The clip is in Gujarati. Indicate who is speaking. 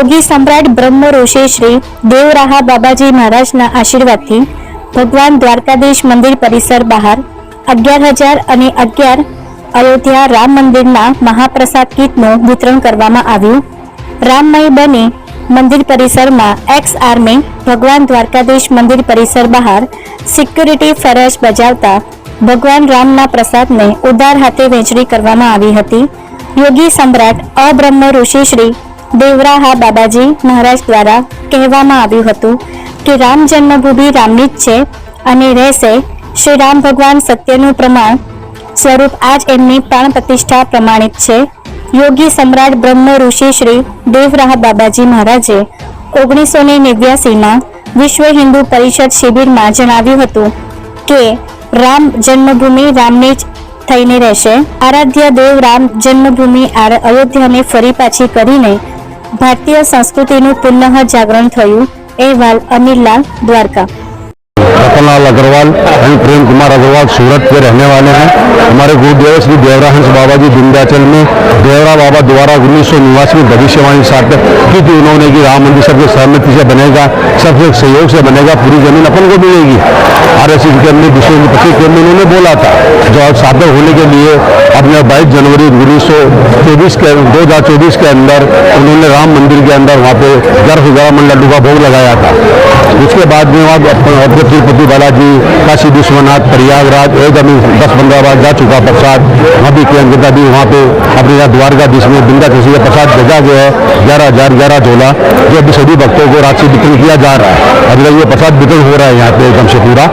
Speaker 1: યોગી સમ્રાટ બ્રહ્મ ઋષિ શ્રી દેવરાહા બાબાજી મહારાજના આશીર્વાદથી ભગવાન દ્વારકાધીશ મંદિર પરિસર બહાર અગિયાર હજાર અને અગિયાર અયોધ્યા રામ મંદિરના મહાપ્રસાદ કીટનું વિતરણ કરવામાં આવ્યું. રામમય બની મંદિર પરિસરમાં એક્સ આર્મી ભગવાન દ્વારકાધીશ મંદિર પરિસર બહાર સિક્યુરિટી ફરજ બજાવતા ભગવાન રામના પ્રસાદને ઉદાર હાથે વહેંચણી કરવામાં આવી હતી. યોગી સમ્રાટ અબ્રહ્મ ઋષિ શ્રી દેવરાહા બાબાજી મહારાજ દ્વારા કહેવામાં આવ્યું હતું કે રામ જન્મભૂમિ રામની જ છે અને રહેશે. શ્રી રામ ભગવાન સત્યનું પ્રમાણ સ્વરૂપ આજ એમની પ્રાણ પ્રતિષ્ઠા પ્રમાણિત છે. યોગી સમ્રાટ બ્રહ્મ ઋષિ શ્રી દેવરાહ બાબાજી મહારાજે ઓગણીસો ને નેવ્યાસીમાં વિશ્વ હિન્દુ પરિષદ શિબિરમાં જણાવ્યું હતું કે રામ જન્મભૂમિ રામની જ થઈને રહેશે. આરાધ્ય દેવ રામ જન્મભૂમિ અયોધ્યાને ફરી પાછી કરીને ભારતીય સંસ્કૃતિનું પુનઃ જાગરણ થયું અહેવાલ અનિલ લાલ દ્વારકા.
Speaker 2: रतनलाल अग्रवाल एंड प्रेम कुमार अग्रवाल सूरत के रहने वाले हैं। हमारे गुरुदेव श्री देवराहंस बाबा जी विंध्याचल में देवरा बाबा द्वारा उन्नीस सौ में भविष्यवाणी साथ की थी। उन्होंने कि राम मंदिर सबके सहमति से बनेगा, सबके सहयोग से बनेगा, पूरी ज़मीन अपन को मिलेगी। आर एस के अंदर विश्व पच्चीस के अंदर उन्होंने बोला था, जो अब सार्थक होने के लिए अपने बाईस जनवरी उन्नीस सौ चौबीस के दो हज़ार चौबीस के अंदर उन्होंने राम मंदिर के अंदर वहाँ पे गर्भ लड्डू का भोग लगाया था। उसके बाद में वहाँ अपने तिरुपति बालाजी, काशी विश्वनाथ, प्रयागराज एक अभी दस पंद्रह बार जा चुका प्रसाद, वहाँ भी केंद्र भी वहाँ पे अपने यहाँ द्वारकाधीश में बिंदा किसी का प्रसाद भेजा गया है, ग्यारह हज़ार, ग्यारह झोला, जो अभी सभी भक्तों को राशि वितरण किया जा रहा है। अभी ये प्रसाद वितरण हो रहा है यहाँ पे एकदम से पूरा।